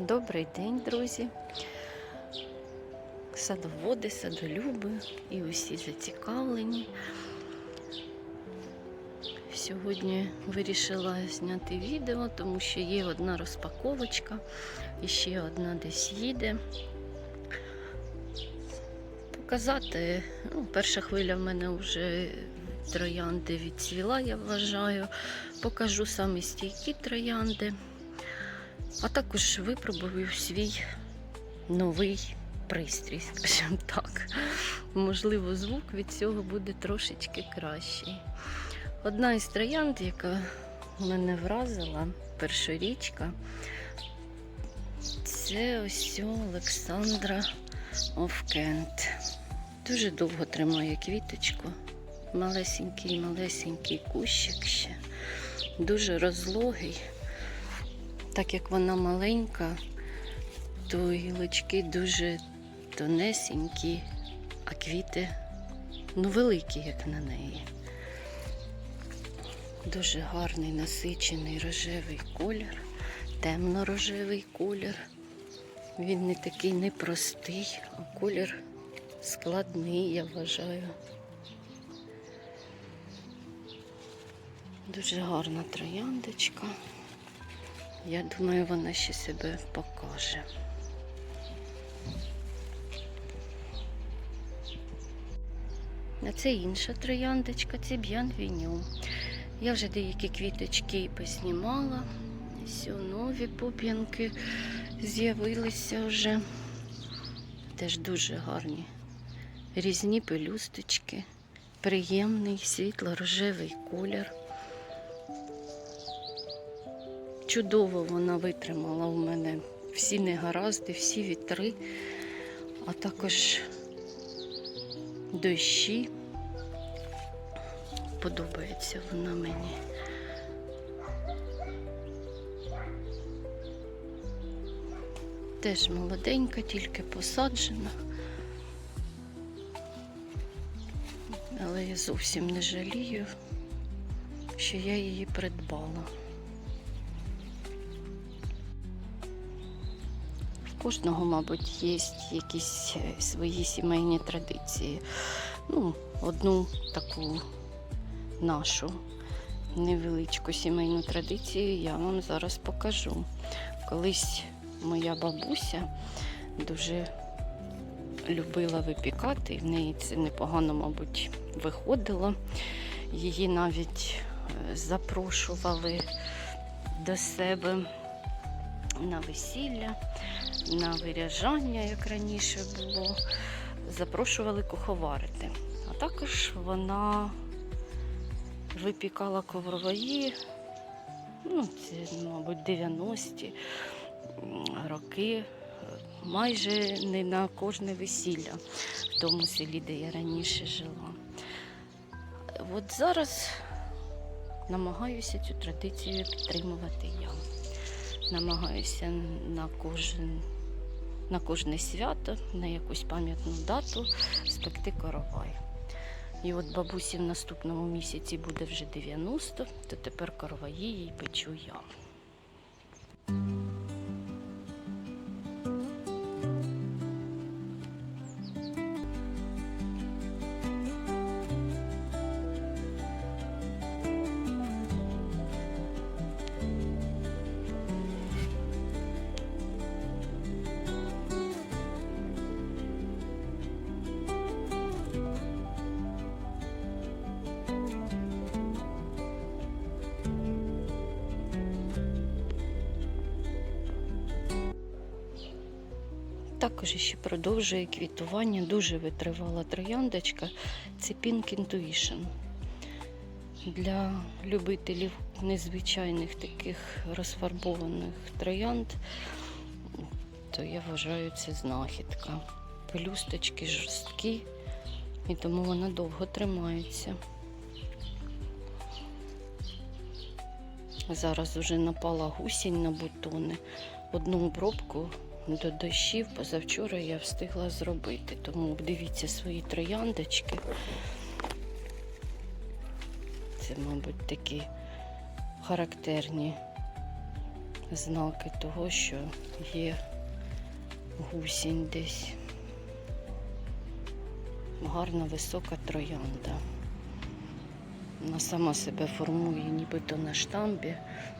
Добрий день, друзі. Садоводи, садолюби і усі зацікавлені. Сьогодні вирішила зняти відео, тому що є одна розпаковочка і ще одна десь їде. Показати, ну, перша хвиля в мене вже троянди відцвіла, я вважаю. Покажу самі стійкі троянди. А також випробую свій новий пристрій, скажімо так. Можливо, звук від цього буде трошечки кращий. Одна із троянд, яка мене вразила, першорічка, це ось Олександра Овкент. Дуже довго тримає квіточку. Малесенький, малесенький кущик ще. Дуже розлогий. Так як вона маленька, то гілочки дуже тонесенькі, а квіти ну, великі, як на неї. Дуже гарний насичений рожевий колір, темно-рожевий колір. Він не такий непростий, а колір складний, я вважаю. Дуже гарна трояндочка. Я думаю, вона ще себе покаже. А це інша трояндочка, це б'ян віню. Я вже деякі квіточки поснімала. Все, нові пуп'янки з'явилися вже. Теж дуже гарні. Різні пелюсточки, приємний світло-рожевий колір. Чудово вона витримала у мене всі негаразди, всі вітри, а також дощі. Подобається вона мені. Теж молоденька, тільки посаджена. Але я зовсім не жалію, що я її придбала. Кожного, мабуть, є якісь е, свої сімейні традиції. Ну, одну таку нашу невеличку сімейну традицію я вам зараз покажу. Колись моя бабуся дуже любила випікати, і в неї це непогано, мабуть, виходило. Її навіть е, запрошували до себе на весілля, на виряжання, як раніше було. Запрошували куховарити. А також вона випікала коврової, ну, це, мабуть, 90-ті роки, майже не на кожне весілля в тому селі, де я раніше жила. От зараз намагаюся цю традицію підтримувати я. Намагаюся на кожен. На кожне свято, на якусь пам'ятну дату спекти коровай. І от бабусі в наступному місяці буде вже 90, то тепер короваї їй печу я. Також ще продовжує квітування, дуже витривала трояндочка. Це Pink Intuition. Для любителів незвичайних таких розфарбованих троянд, то я вважаю це знахідка. Пелюсточки жорсткі, і тому вона довго тримається. Зараз вже напала гусінь на бутони. Одну обробку до дощів позавчора я встигла зробити. Тому дивіться свої трояндочки. Це, мабуть, такі характерні знаки того, що є гусінь десь. Гарна висока троянда. Вона сама себе формує нібито на штамбі.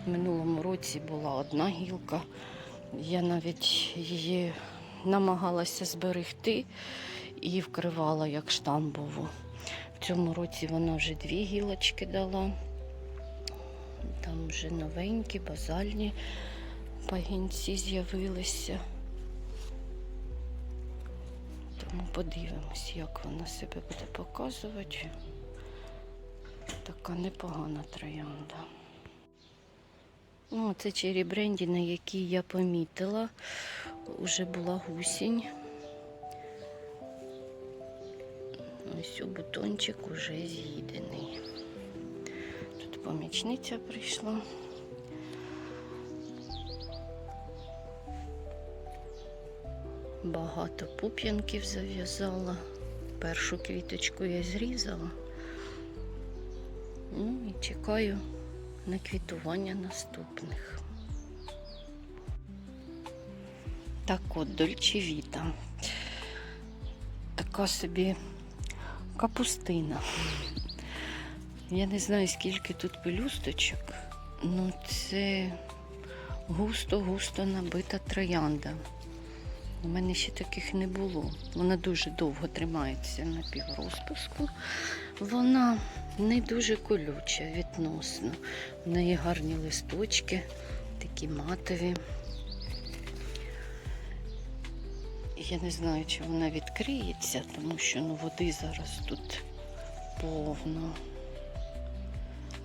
В минулому році була одна гілка. Я навіть її намагалася зберегти і вкривала як штамбову. В цьому році вона вже дві гілочки дала. Там вже новенькі, базальні пагінці з'явилися. Тому подивимось, як вона себе буде показувати. Така непогана троянда. Ну, це чері бренді, на якій я помітила. Уже була гусінь. Ось у бутончик уже з'їдений. Тут помічниця прийшла. Багато пуп'янків зав'язала. Першу квіточку я зрізала. Ну і чекаю на квітування наступних. Так от, дольчевіта. Така собі капустина. Я не знаю, скільки тут пелюсточок, ну це густо-густо набита троянда. У мене ще таких не було. Вона дуже довго тримається на піврозпуску. Вона не дуже колюча відносно. В неї гарні листочки, такі матові. Я не знаю, чи вона відкриється, тому що ну, води зараз тут повно.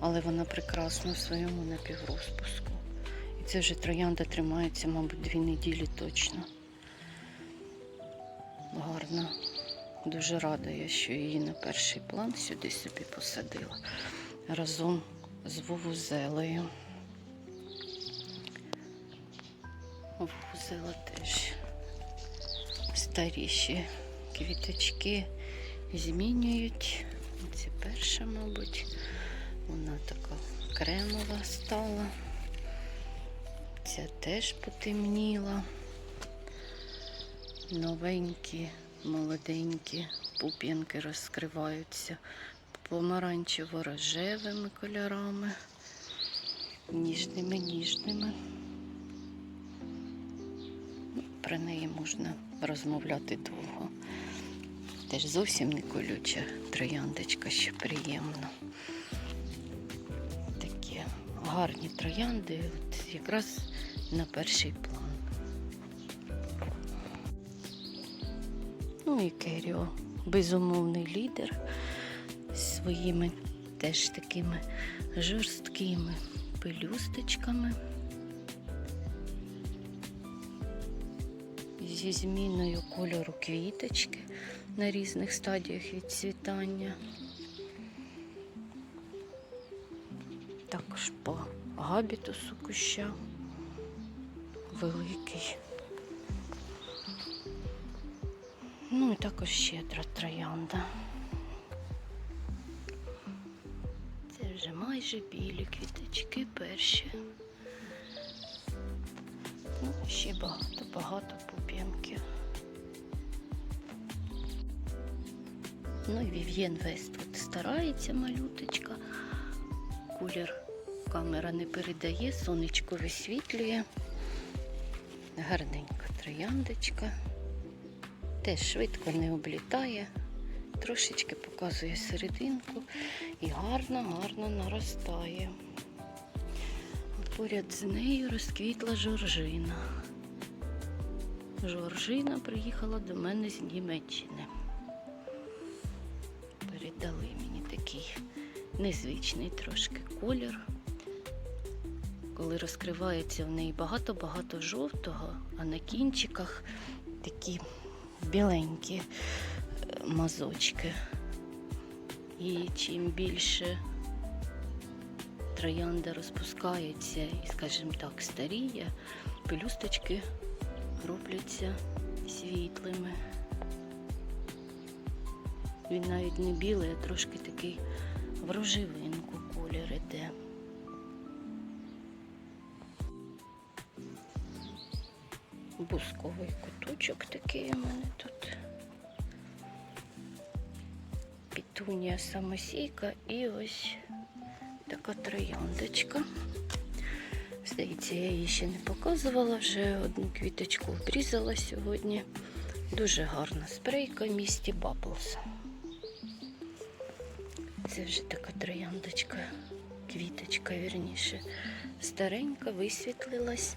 Але вона прекрасна в своєму напіврозпуску. І це вже троянда тримається, мабуть, дві неділі точно. Гарна. Дуже рада я, що її на перший план сюди собі посадила разом з вувузелею. Вувузела теж старіші квіточки змінюють. Це перша, мабуть. Вона така кремова стала. Ця теж потемніла. Новенькі, молоденькі пуп'янки розкриваються помаранчево-рожевими кольорами, ніжними, ніжними. Ну, Про неї можна розмовляти довго. Теж зовсім не колюча трояндочка, ще приємно. Такі гарні троянди, от якраз на перший план. Ну і Керіо, безумовний лідер своїми теж такими жорсткими пелюсточками. Зі зміною кольору квіточки на різних стадіях відцвітання. Також по габітусу куща великий. Ну і також щедра троянда. Майже білі квіточки перші. Ну, ще багато-багато пуп'янків. Ну і Вів'єн Вествуд старається малюточка. Колір камера не передає, сонечко висвітлює. Гарненька трояндочка. Теж швидко не облітає, трошечки показує серединку і гарно-гарно наростає. Поряд з нею розквітла жоржина. Жоржина приїхала до мене з Німеччини. Передали мені такий незвичний трошки колір. Коли розкривається в неї багато-багато жовтого, а на кінчиках такі біленькі е, мазочки. І чим більше троянда розпускається і, скажімо так, старіє, пелюсточки робляться світлими. Він навіть не білий, а трошки такий в рожевинку колір іде. Бусковий куточок такий у мене тут. Пітунія самосійка і ось така трояндочка. Здається, я її ще не показувала, вже одну квіточку обрізала сьогодні. Дуже гарна спрейка місті Баблс. Це вже така трояндочка, квіточка, вірніше. Старенька, висвітлилась,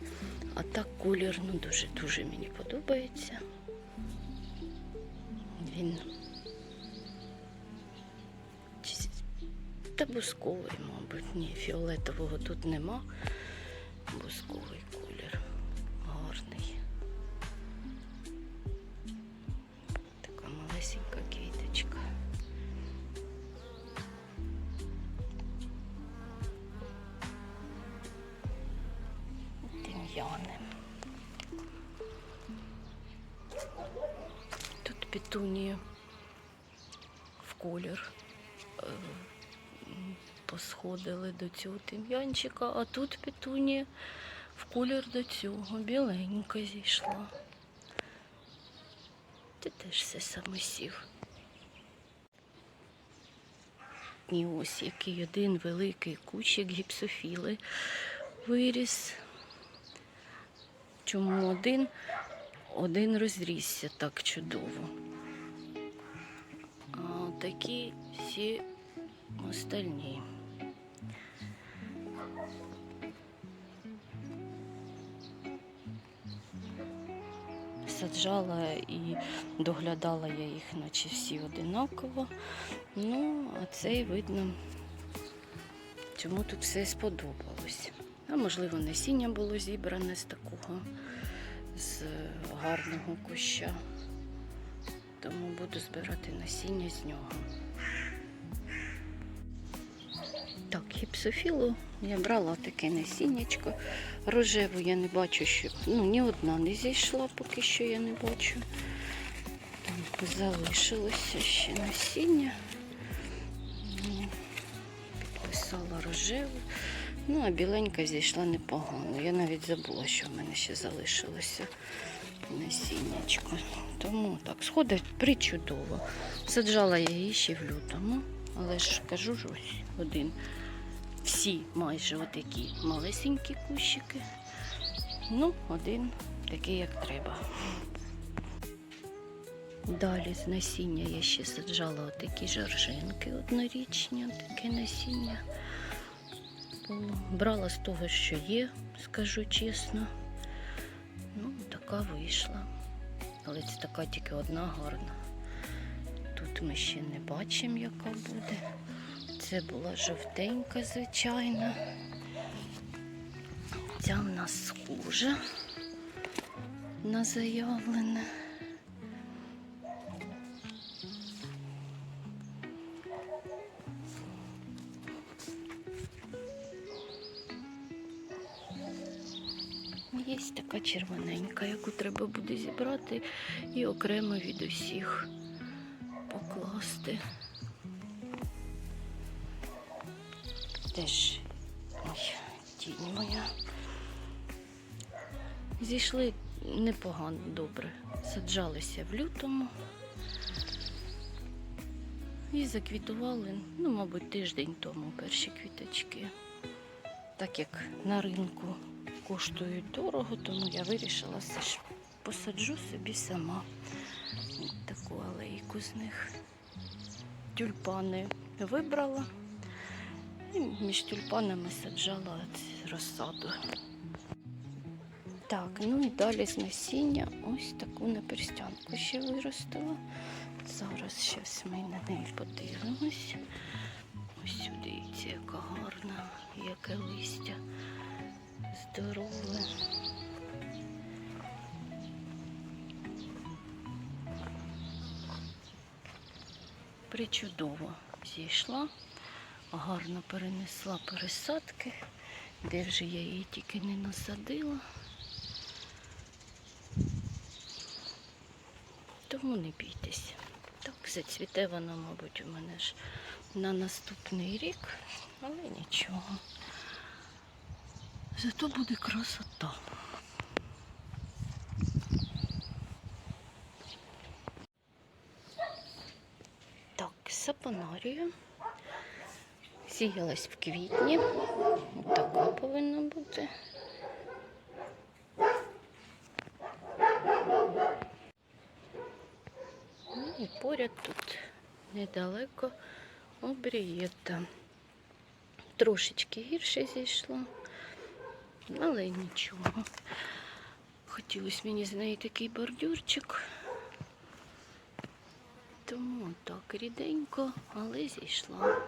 а так колір ну, дуже-дуже мені подобається. Він та бусковий, мабуть, ні, фіолетового тут нема. Бусковий колір. Гарний. Така малесенька квіточка. Тим'яни. Тут петунія в колір. Посходили до цього тим'янчика, а тут петунія в колір до цього. Біленька зійшла. Це теж все самосів. І ось який один великий кущик гіпсофіли виріс. Чому один? Один розрісся так чудово. А такі всі остальні. Саджала і доглядала я їх, наче всі одинаково. Ну, а цей видно, чому тут все сподобалось. А можливо, насіння було зібране з такого з гарного куща. Тому буду збирати насіння з нього. Так, гіпсофілу я брала таке насіннячко. Рожеву я не бачу, що ну, ні одна не зійшла, поки що я не бачу. Там залишилося ще насіння. Підписала рожеву. Ну, а біленька зійшла непогано. Я навіть забула, що в мене ще залишилося насіннячко. Тому так, сходить причудово. Саджала я її ще в лютому, але ж кажу ж ось один. Всі майже отакі малесенькі кущики. Ну, один такий, як треба. Далі з насіння я ще саджала отакі жаржинки однорічні, таке насіння. Брала з того, що є, скажу чесно. Ну, така вийшла. Але це така тільки одна гарна. Тут ми ще не бачимо, яка буде. Це була жовтенька, звичайно. Ця в нас схожа на заявлене. Є така червоненька, яку треба буде зібрати і окремо від усіх покласти. Теж тінь моя. Зійшли непогано добре. Саджалися в лютому і заквітували, ну, мабуть, тиждень тому перші квіточки. Так як на ринку коштують дорого, тому я вирішила все ж посаджу собі сама таку алейку з них. Тюльпани вибрала і між тюльпанами саджала розсаду. Так, ну і далі з насіння ось таку наперстянку ще виростила. Зараз щас ми на неї подивимось. Ось сюди, дивіться, яка гарна, яке листя здорове. Причудово зійшла, гарно перенесла пересадки, де вже я її тільки не насадила, тому не бійтесь. Так, зацвіте вона, мабуть, у мене ж на наступний рік, але нічого. Зато буде красота. Так, сапонарію. Сіялась в квітні. Така повинна бути. Ну і поряд тут недалеко обрієта. Трошечки гірше зійшло, але нічого. Хотілося мені з неї такий бордюрчик. Тому так ріденько, але зійшла.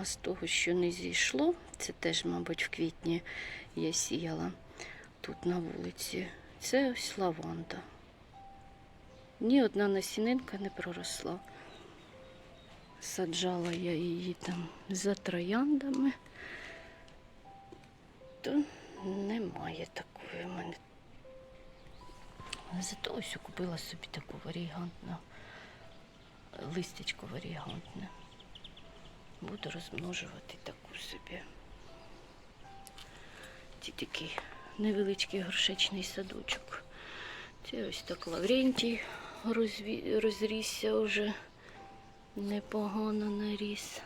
А з того, що не зійшло, це теж, мабуть, в квітні я сіяла тут на вулиці. Це ось лаванда. Ні одна насінинка не проросла. Саджала я її там за трояндами, то немає такої в мене. Зато ось купила собі таку варігантну, листячко варігантне. Буду розмножувати таку собі. Це такий невеличкий горшечний садочок. Це ось так Лаврентій розві... розрісся вже непогано наріс.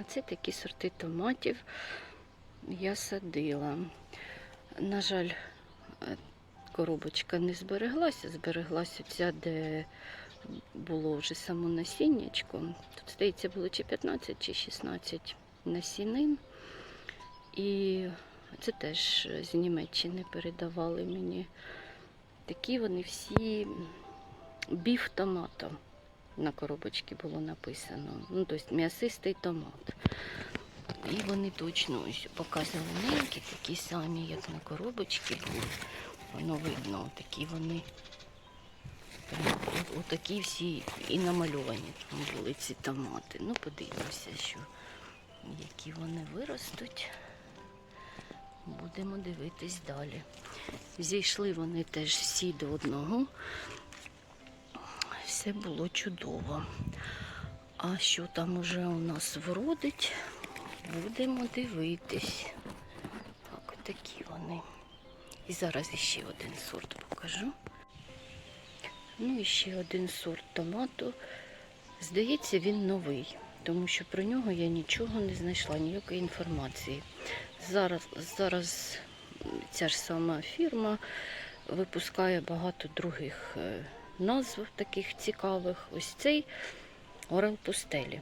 Оце такі сорти томатів я садила. На жаль, е, коробочка не збереглася, збереглася ця, де було вже само насіннячко. Тут, здається, було чи 15, чи 16 насінин. І це теж з Німеччини передавали мені. Такі вони всі біф томатом на коробочці було написано. Ну, тобто м'ясистий томат. І вони точно ось поки зелененькі, такі самі, як на коробочці. Воно видно, такі вони. Отакі всі і намальовані там були ці томати. Ну, подивимося, що які вони виростуть. Будемо дивитись далі. Зійшли вони теж всі до одного. Все було чудово. А що там уже у нас вродить, будемо дивитись. Так, такі вони. І зараз іще один сорт покажу. Ну і ще один сорт томату. Здається, він новий, тому що про нього я нічого не знайшла, ніякої інформації. Зараз, зараз ця ж сама фірма випускає багато других е, назв таких цікавих. Ось цей Орел пустелі.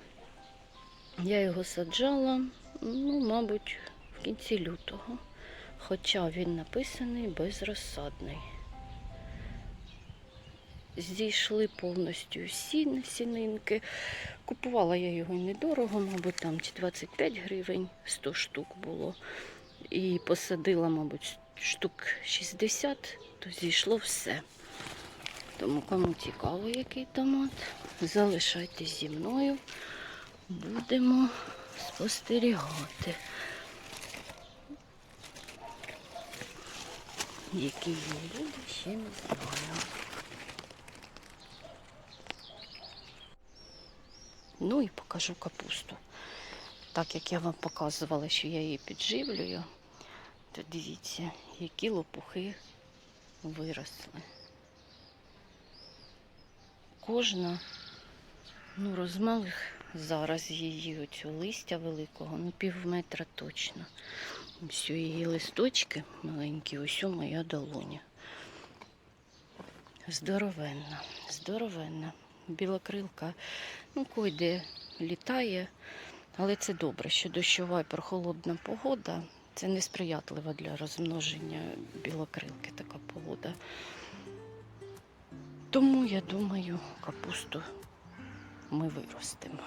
Я його саджала, ну, мабуть, в кінці лютого. Хоча він написаний безрозсадний. Зійшли повністю всі насінинки. Купувала я його недорого, мабуть, там чи 25 гривень, 100 штук було. І посадила, мабуть, штук 60, то зійшло все. Тому кому цікаво, який томат, залишайтесь зі мною. Будемо спостерігати. Який він буде, ще не знаю. Ну і покажу капусту. Так як я вам показувала, що я її підживлюю, то дивіться, які лопухи виросли. Кожна, ну, розмалих зараз її оцю листя великого, ну пів метра точно. Ось її листочки маленькі, ось моя долоня. Здоровенна, здоровенна. Білокрилка, ну, койде літає, але це добре, що дощова і прохолодна погода. Це несприятлива для розмноження білокрилки така погода. Тому я думаю, капусту ми виростимо.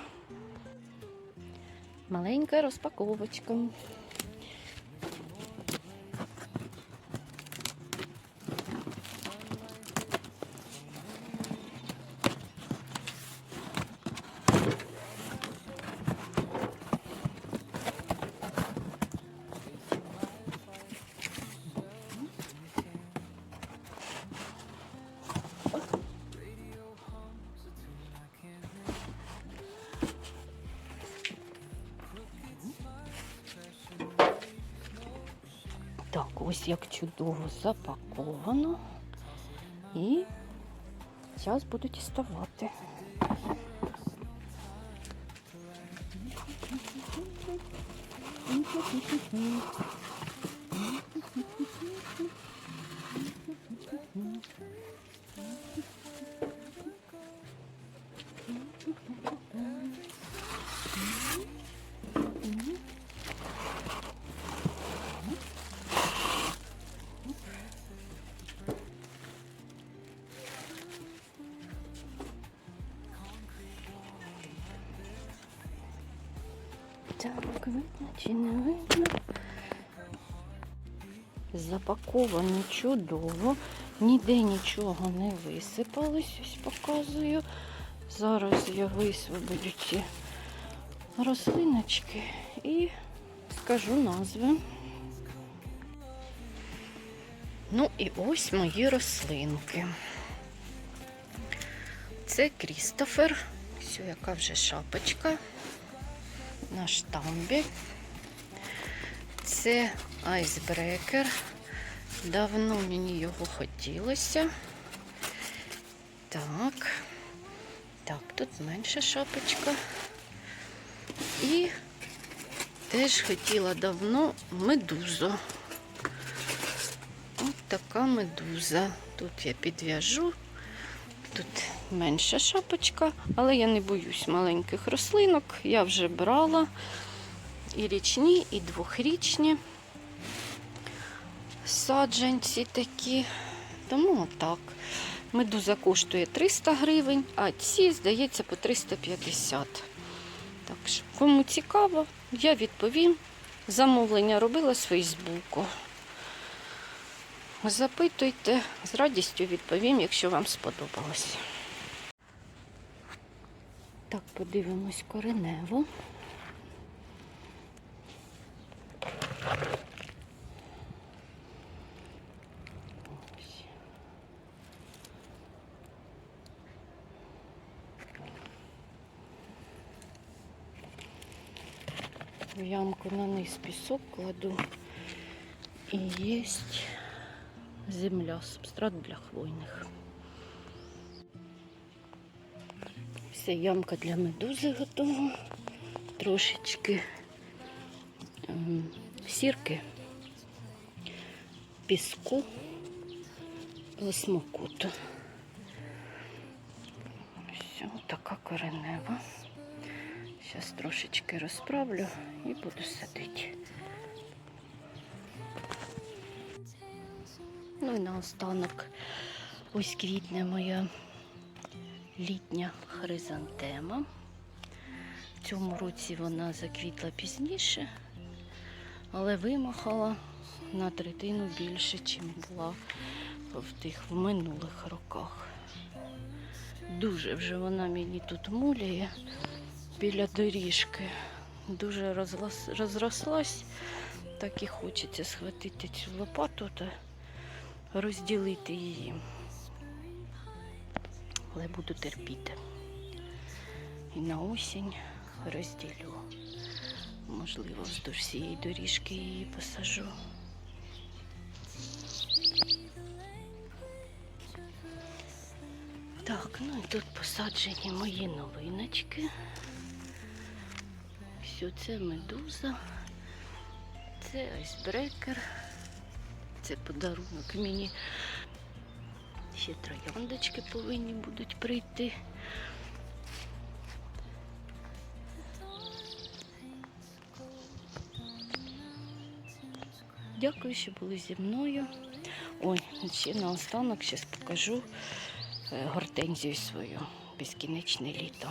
Маленька розпаковочка. Чудово запаковано. І Зараз буду діставати. Так, Запаковано чудово, ніде нічого не висипалось, ось показую. Зараз я висвободю ці рослиночки і скажу назви. Ну і ось мої рослинки. Це Крістофер, ось яка вже шапочка на штамбі. Це айсбрекер. Давно мені його хотілося. Так. Так, тут менша шапочка. І теж хотіла давно медузу. Ось така медуза. Тут я підв'яжу. Тут менша шапочка, але я не боюсь маленьких рослинок. Я вже брала і річні, і двохрічні саджанці такі. Тому так. Медуза коштує 300 гривень, а ці, здається, по 350. Так що, кому цікаво, я відповім. Замовлення робила з Фейсбуку. Запитуйте, з радістю відповім, якщо вам сподобалось. Так, подивимось коренево. Ямку на низ пісок кладу. І єсть земля, субстрат для хвойних. Все, ямка для медузи готова. Трошечки ем, сірки, піску, лисмокуту. Все, така коренева. Зараз трошечки розправлю і буду садити. Ну і наостанок ось квітне моя літня хризантема. В цьому році вона заквітла пізніше, але вимахала на третину більше, ніж була в тих в минулих роках. Дуже вже вона мені тут муляє біля доріжки. Дуже розрос, розрослась, так і хочеться схватити цю лопату та розділити її. Але буду терпіти. І на осінь розділю. Можливо, вздовж всієї доріжки її посажу. Так, ну і тут посаджені мої новиночки. Все, це медуза, це айсбрекер, це подарунок мені. Ще трояндочки повинні будуть прийти. Дякую, що були зі мною. Ой, ще наостанок зараз покажу е, гортензію свою безкінечне літо.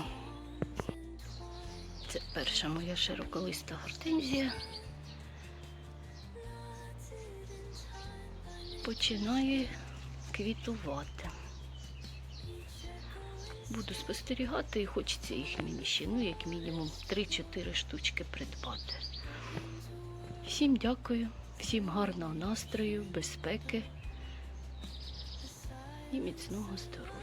Це перша моя широколиста гортензія. Починає квітувати. Буду спостерігати і хочеться їх мені ну, як мінімум, 3-4 штучки придбати. Всім дякую, всім гарного настрою, безпеки і міцного здоров'я.